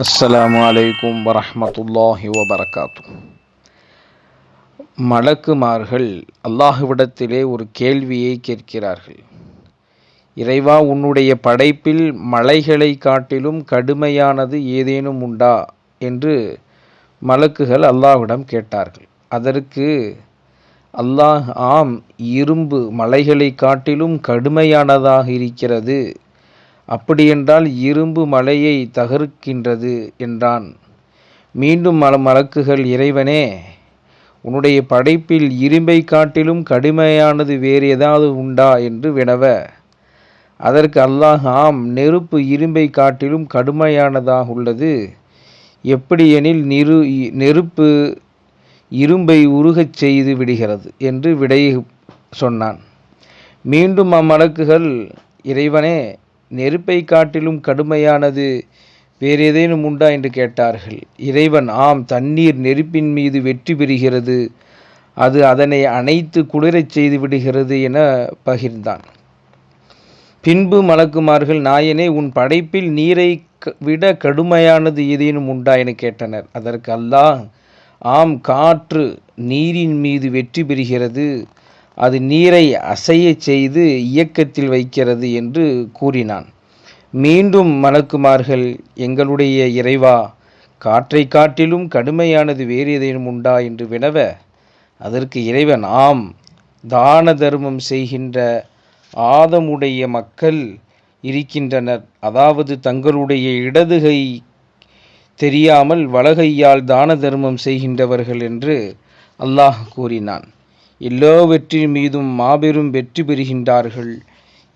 அஸ்லாம் வலைக்கும் வரமத்துல்லாஹி வபரகாத்து மலக்குமார்கள் அல்லாஹுவிடத்திலே ஒரு கேள்வியை கேட்கிறார்கள். இறைவா உன்னுடைய படைப்பில் மலைகளை காட்டிலும் கடுமையானது ஏதேனும் உண்டா? என்று மலக்குகள் அல்லாஹ்விடம் கேட்டார்கள். அதற்கு அல்லாஹ் ஆம் இரும்பு மலைகளை காட்டிலும் கடுமையானதாக இருக்கிறது. அப்படியென்றால் இரும்பு மலையை தகர்க்கின்றது என்றான். மீண்டும் மல மலக்குகள் இறைவனே உன்னுடைய படைப்பில் இரும்பை காட்டிலும் கடுமையானது வேறு ஏதாவது உண்டா? என்று வினவ அதற்கு அல்லாஹ் ஆம் நெருப்பு இரும்பை காட்டிலும் கடுமையானதாக உள்ளது. எப்படியெனில் நிரு நெருப்பு இரும்பை உருகச் செய்து விடுகிறது? என்று விடை சொன்னான். மீண்டும் அம்மலக்குகள் இறைவனே நெருப்பை காட்டிலும் கடுமையானது வேறு ஏதேனும் உண்டா என்று கேட்டார்கள். இறைவன் ஆம் தண்ணீர் நெருப்பின் மீது வெற்றி பெறுகிறது. அது அதனை அணைத்து குளிரச் செய்து விடுகிறது என பகிர்ந்தான். பின்பு மலக்குமார்கள் நாயனே உன் படைப்பில் நீரை விட கடுமையானது ஏதேனும் உண்டா என கேட்டனர். அதற்கு அல்லாஹ் ஆம் காற்று நீரின் மீது வெற்றி பெறுகிறது. அது நீரை அசையச் செய்து இயக்கத்தில் வைக்கிறது என்று கூறினான். மீண்டும் மலக்குமார்கள் எங்களுடைய இறைவா காற்றை காட்டிலும் கடுமையானது வேறு ஏதேனும் உண்டா? என்று வினவ அதற்கு இறைவன் ஆம் தான தர்மம் செய்கின்ற ஆதமுடைய மக்கள் இருக்கின்றனர். அதாவது தங்களுடைய இடதுகை தெரியாமல் வலகையால் தான தர்மம் செய்கின்றவர்கள் என்று அல்லாஹ் கூறினான். எல்லாவற்றின் மீதும் மாபெரும் வெற்றி பெறுகின்றார்கள்.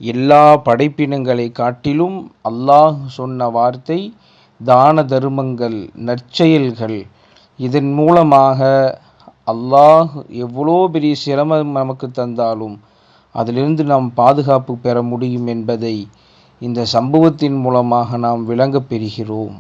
எல்லா படைப்பினங்களை காட்டிலும் அல்லாஹ் சொன்ன வார்த்தை தான தர்மங்கள் நற்செயல்கள். இதன் மூலமாக அல்லாஹ் எவ்வளோ பெரிய சிரமம் நமக்கு தந்தாலும் அதிலிருந்து நாம் பாதுகாப்பு பெற முடியும் என்பதை இந்த சம்பவத்தின் மூலமாக நாம் விளங்கப் பெறுகிறோம்.